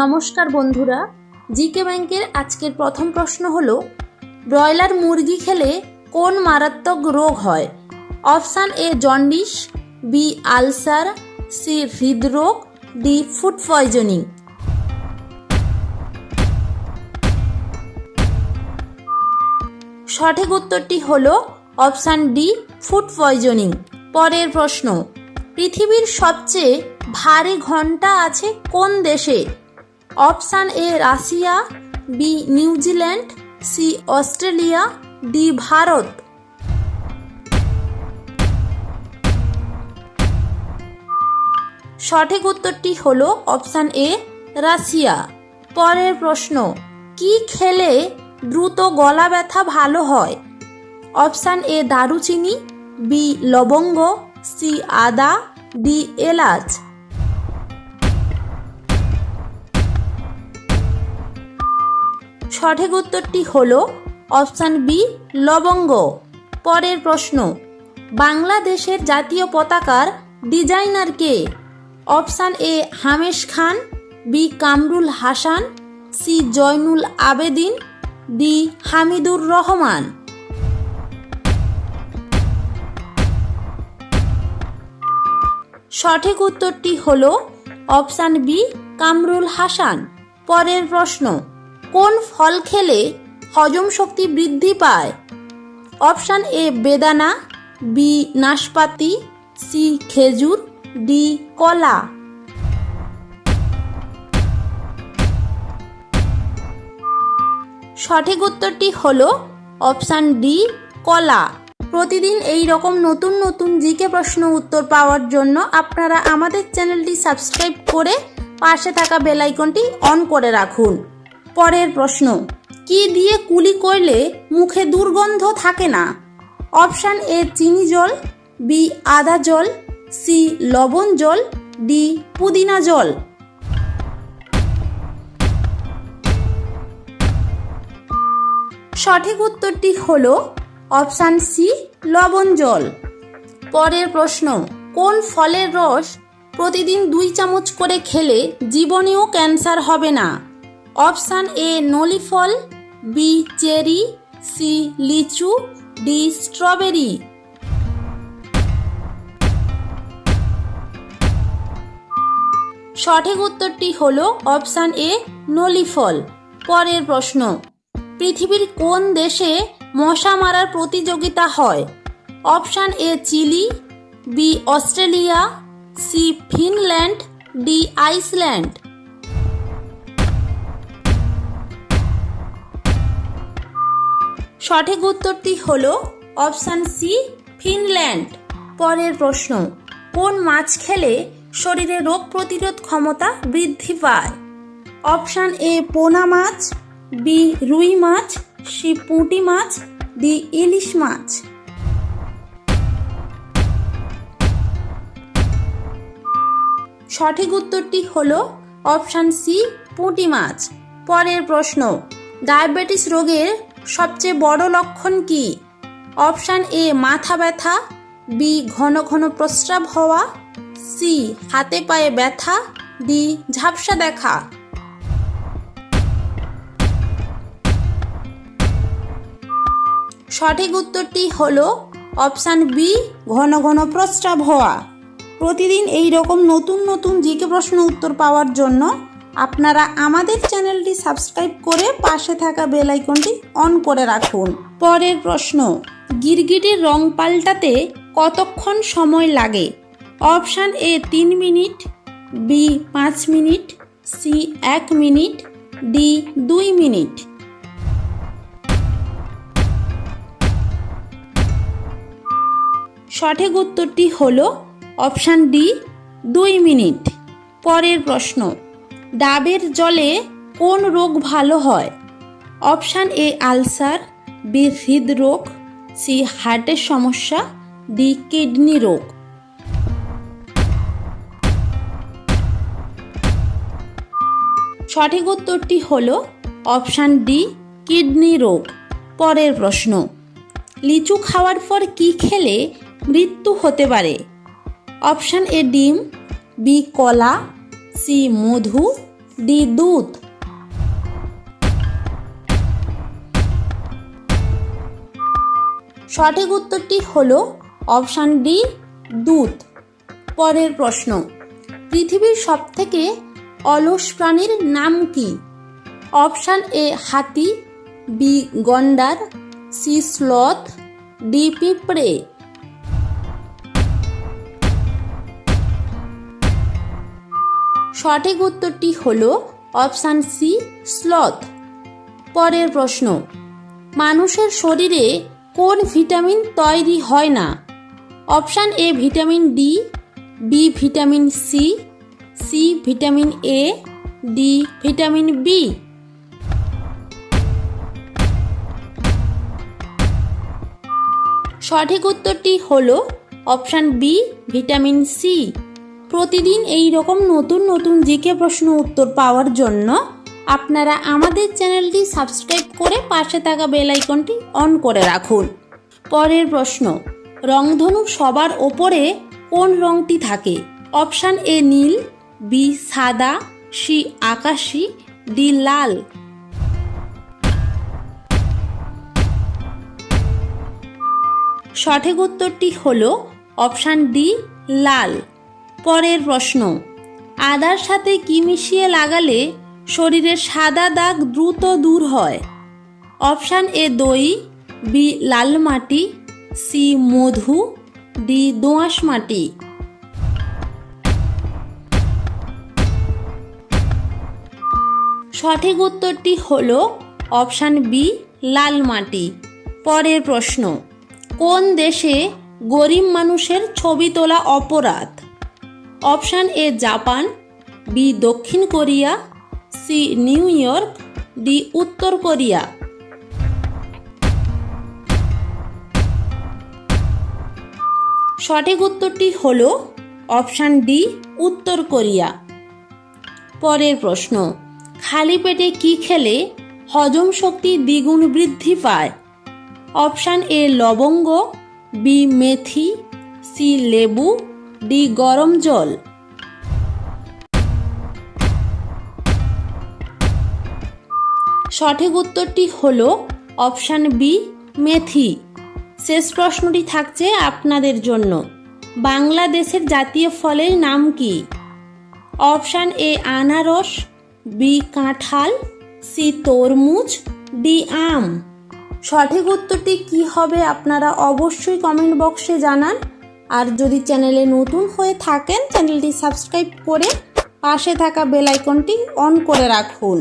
নমস্কার বন্ধুরা, জিকে ব্যাংকের আজকের প্রথম প্রশ্ন হল, ব্রয়লার মুরগি খেলে কোন মারাত্মক রোগ হয়? Option A jaundice, B ulcer, C হৃদরোগ, ডি ফুড পয়জনিং। সঠিক উত্তরটি হল অপশান ডি ফুড পয়জনিং। পরের প্রশ্ন, পৃথিবীর সবচেয়ে ভারী ঘণ্টা আছে কোন দেশে? Option A Russia, B New Zealand C Australia, D Bharat. সঠিক উত্তরটি হলো অপশান এ, রাশিয়া। পরের প্রশ্ন, কি খেলে দ্রুত গলা ব্যথা ভালো হয়? অপশান এ দারুচিনি, বি লবঙ্গ, সি আদা, ডি এলাচ। সঠিক উত্তরটি হল অপশান বি, লবঙ্গ। পরের প্রশ্ন, বাংলাদেশের জাতীয় পতাকার designer K? Option A, Hamesh Khan, B, Kamrul Hasan, C, Zainul Abedin, D, Hamidur Rahman. সঠিক উত্তরটি হল অপশান বি, কামরুল হাসান। পরের প্রশ্ন কোন ফল খেলে হজম শক্তি বৃদ্ধি পায়? অপশান এ, বেদানা, বি, নাশপাতি, সি, খেজুর, ডি, কলা। সঠিক উত্তরটি হল অপশান ডি, কলা। প্রতিদিন এই রকম নতুন নতুন জিকে প্রশ্ন উত্তর পাওয়ার জন্য আপনারা আমাদের চ্যানেলটি সাবস্ক্রাইব করে পাশে থাকা বেল আইকনটি অন করে রাখুন। পরের প্রশ্ন, কি দিয়ে কুলি করলে মুখে দুর্গন্ধ থাকে না? অপশান এ, চিনি জল, বি, আদা জল, সি, লবণ জল, ডি, পুদিনা জল। সঠিক উত্তরটি হল অপশান সি, লবণ জল। পরের প্রশ্ন, কোন ফলের রস প্রতিদিন দুই চামচ করে খেলে জীবনেও ক্যান্সার হবে না? অপশান এ নলি ফল বি চেরি, সি লিচু, ডি স্ট্রবেরি। সঠিক উত্তরটি হল অপশান এ নলি ফল পরের প্রশ্ন, পৃথিবীর কোন দেশে মশা মারার প্রতিযোগিতা হয়? Option A Chile, B Australia, C Finland, D Iceland. সঠিক উত্তরটি হল অপশান সি, ফিনল্যান্ড। পরের প্রশ্ন, কোন মাছ খেলে শরীরে রোগ প্রতিরোধ ক্ষমতা বৃদ্ধি পায়? অপশান এ, পোনা মাছ, বি, রুই মাছ, সি, পুঁটি মাছ দি ইলিশ মাছ। সঠিক উত্তরটি হল অপশান সি, পুঁটি মাছ। পরের প্রশ্ন, ডায়াবেটিস রোগের সবচেয়ে বড় লক্ষণ কি? অপশান এ, মাথা ব্যথা, বি, ঘন ঘন প্রস্রাব হওয়া, সি, হাতে পায়ে ব্যথা, ডি, ঝাপসা দেখা। সঠিক উত্তরটি হল অপশান বি, ঘন ঘন প্রস্রাব হওয়া। প্রতিদিন এই রকম নতুন নতুন জিকে প্রশ্ন উত্তর পাওয়ার জন্য আপনারা আমাদের চ্যানেলটি সাবস্ক্রাইব করে পাশে থাকা বেল আইকনটি অন করে রাখুন। পরের প্রশ্ন, গিরগিটির রং পাল্টাতে কতক্ষণ সময় লাগে? অপশান এ, তিন মিনিট, বি, পাঁচ মিনিট, সি, এক মিনিট, ডি, দুই মিনিট। সঠিক উত্তরটি হল অপশান ডি, দুই মিনিট। পরের প্রশ্ন ডাবের জলে কোন রোগ ভালো হয়? অপশান এ, আলসার, বি, হৃদরোগ, সি, হার্টের সমস্যা, ডি, কিডনি রোগ। সঠিক উত্তরটি হল অপশান ডি, কিডনি রোগ। পরের প্রশ্ন, লিচু খাওয়ার পর কি খেলে মৃত্যু হতে পারে? অপশান এ, ডিম, বি, কলা সি মধু, ডি দুধ। সঠিক উত্তরটি হল অপশান ডি, দুধ। পরের প্রশ্ন, পৃথিবীর সবথেকে অলস প্রাণীর নাম কি? অপশান এ, হাতি, বি, গন্ডার, সি, স্লথ, ডি, পিঁপড়ে। সঠিক উত্তরটি হল অপশান সি স্লথ পরের প্রশ্ন, মানুষের শরীরে কোন ভিটামিন তৈরি হয় না? Option A vitamin D B vitamin C C vitamin A D vitamin B সঠিক উত্তরটি হল অপশান বি ভিটামিন সি প্রতিদিন এই রকম নতুন নতুন জিকে প্রশ্ন উত্তর পাওয়ার জন্য আপনারা আমাদের চ্যানেলটি সাবস্ক্রাইব করে পাশে থাকা বেল আইকনটি অন করে রাখুন। পরের প্রশ্ন, রংধনু সবার ওপরে কোন রংটি থাকে? অপশান এ নীল, বি সাদা, সি আকাশি, ডি লাল। সঠিক উত্তরটি হল অপশান ডি, লাল। পরের প্রশ্ন। আদার সাথে কি মিশিয়ে লাগালে শরীরের সাদা দাগ দ্রুত দূর হয়? অপশান এ দই, বি লাল মাটি, সি মধু, ডি দোঁয়াশ মাটি। সঠিক উত্তরটি হল অপশান বি, লাল মাটি। পরের প্রশ্ন, কোন দেশে গরিব মানুষের ছবি তোলা অপরাধ? অপশান এ জাপান, বি দক্ষিণ Korea, C New York, D উত্তর কোরিয়া। সঠিক উত্তরটি হল অপশান ডি, উত্তর কোরিয়া। পরের প্রশ্ন, খালি পেটে কি খেলে হজম শক্তি দ্বিগুণ বৃদ্ধি পায়? অপশান এ লবঙ্গ, বি মেথি, সি লেবু ডি গরম জল। সঠিক উত্তরটি হল অপশান বি, মেথি। শেষ প্রশ্নটি থাকছে আপনাদের জন্য। বাংলাদেশের জাতীয় ফলের নাম কি? অপশান এ, আনারস, বি, কাঁঠাল, সি, তরমুজ, ডি, আম। সঠিক উত্তরটি কি হবে আপনারা অবশ্যই কমেন্ট বক্সে জানান। আর যদি চ্যানেলে নতুন হয়ে থাকেন, চ্যানেলটি সাবস্ক্রাইব করে পাশে থাকা বেল আইকনটি অন করে রাখুন।